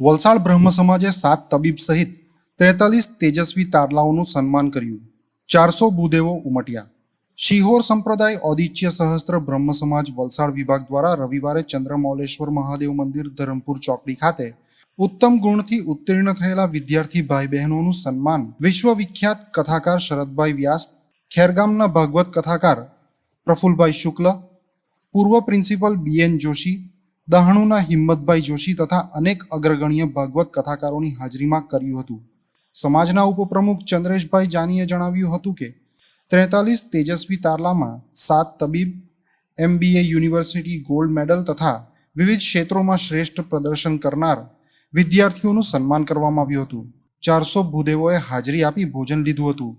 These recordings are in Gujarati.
વલસાડ બ્રહ્મ સમાજે સાત તબીબ સહિત ત્રેતાલીસ તેજસ્વી તારલાઓનું સન્માન કર્યું. ચારસો ભૂદેવો ઉમટ્યા. શિહોર સંપ્રદાય ઔદિત્ય સહસ્ત્ર બ્રહ્મ સમાજ વલસાડ વિભાગ દ્વારા રવિવારે ચંદ્રમૌલેશ્વર મહાદેવ મંદિર ધરમપુર ચોકડી ખાતે ઉત્તમ ગુણથી ઉત્તીર્ણ થયેલા વિદ્યાર્થી ભાઈ બહેનોનું સન્માન વિશ્વવિખ્યાત કથાકાર શરદભાઈ વ્યાસ, ખેરગામના ભાગવત કથાકાર પ્રફુલભાઈ શુક્લ, પૂર્વ પ્રિન્સિપલ બીએન જોશી દહાણુના હિંમતભાઈ જોશી તથા અનેક અગ્રગણ્ય ભાગવત કથાકારોની હાજરીમાં કર્યું હતું. સમાજના ઉપપ્રમુખ ચંદ્રેશભાઈ જાનીએ જણાવ્યું હતું કે, ત્રેતાલીસ તેજસ્વી તારલામાં સાત તબીબ, એમબીએ યુનિવર્સિટી ગોલ્ડ મેડલ તથા વિવિધ ક્ષેત્રોમાં શ્રેષ્ઠ પ્રદર્શન કરનાર વિદ્યાર્થીઓનું સન્માન કરવામાં આવ્યું હતું. ચારસો ભૂદેવોએ હાજરી આપી ભોજન લીધું હતું.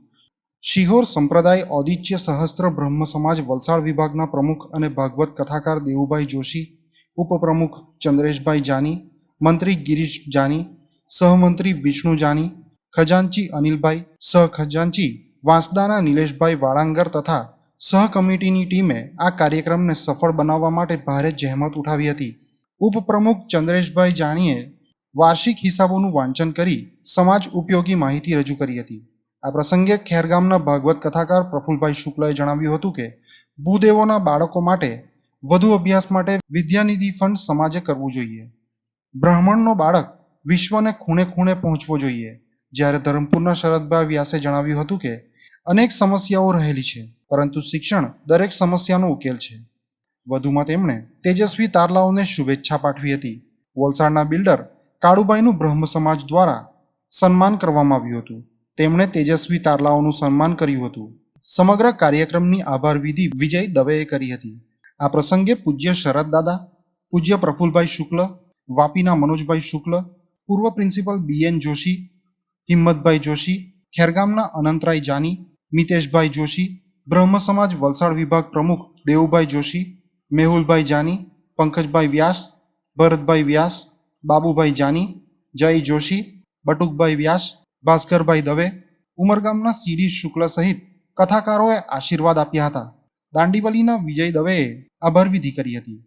શિહોર સંપ્રદાય ઔદિત્ય સહસ્ત્ર બ્રહ્મ સમાજ વલસાડ વિભાગના પ્રમુખ અને ભાગવત કથાકાર દેવુભાઈ જોશી ઉપપ્રમુખ ચંદ્રેશભાઈ જાની, મંત્રી ગિરીશ જાની, સહમંત્રી વિષ્ણુ જાની, ખજાનચી અનિલભાઈ, સહખજાનચી વાંસદાના નિલેશભાઈ વાળાંગર તથા સહ કમિટીની ટીમે આ કાર્યક્રમને સફળ બનાવવા માટે ભારે જહેમત ઉઠાવી હતી. ઉપપ્રમુખ ચંદ્રેશભાઈ જાણીએ વાર્ષિક હિસાબોનું વાંચન કરી સમાજ ઉપયોગી માહિતી રજૂ કરી હતી. આ પ્રસંગે ખેરગામના ભાગવત કથાકાર પ્રફુલભાઈ શુક્લએ જણાવ્યું હતું કે, ભૂદેવોના બાળકો માટે વધુ અભ્યાસ માટે વિદ્યાનિધિ ફંડ સમાજે કરવું જોઈએ. બ્રાહ્મણનો બાળક વિશ્વને ખૂણે ખૂણે પહોંચવો જોઈએ. જ્યારે ધરમપુરના શરદભાઈ વ્યાસે જણાવ્યું હતું કે, અનેક સમસ્યાઓ રહેલી છે, પરંતુ શિક્ષણ દરેક સમસ્યાનો ઉકેલ છે. વધુમાં તેમણે તેજસ્વી તારલાઓને શુભેચ્છા પાઠવી હતી. વલસાડના બિલ્ડર કાળુબાઈનું બ્રહ્મ સમાજ દ્વારા સન્માન કરવામાં આવ્યું હતું. તેમણે તેજસ્વી તારલાઓનું સન્માન કર્યું હતું. સમગ્ર કાર્યક્રમની આભાર વિધિ વિજય દવેએ કરી હતી. આ પ્રસંગે પૂજ્ય શરદ દાદા, પૂજ્ય પ્રફુલભાઈ શુક્લ, વાપીના મનોજભાઈ શુક્લ, પૂર્વ principal B N Joshi, Himmatbhai Joshi, ખેરગામના Anantrai Jani, Miteshbhai Joshi, Brahm Samaj Valsad વિભાગ પ્રમુખ દેવુભાઈ જોશી, મેહુલભાઈ જાની, પંકજભાઈ વ્યાસ, ભરતભાઈ વ્યાસ, બાબુભાઈ જાની, જય જોશી, બટુકભાઈ વ્યાસ, ભાસ્કરભાઈ દવે, ઉમરગામના સીડી શુક્લ સહિત કથાકારોએ આશીર્વાદ આપ્યા હતા. દાંડીવલીના વિજય દવેએ આભાર વિધિ કરી હતી.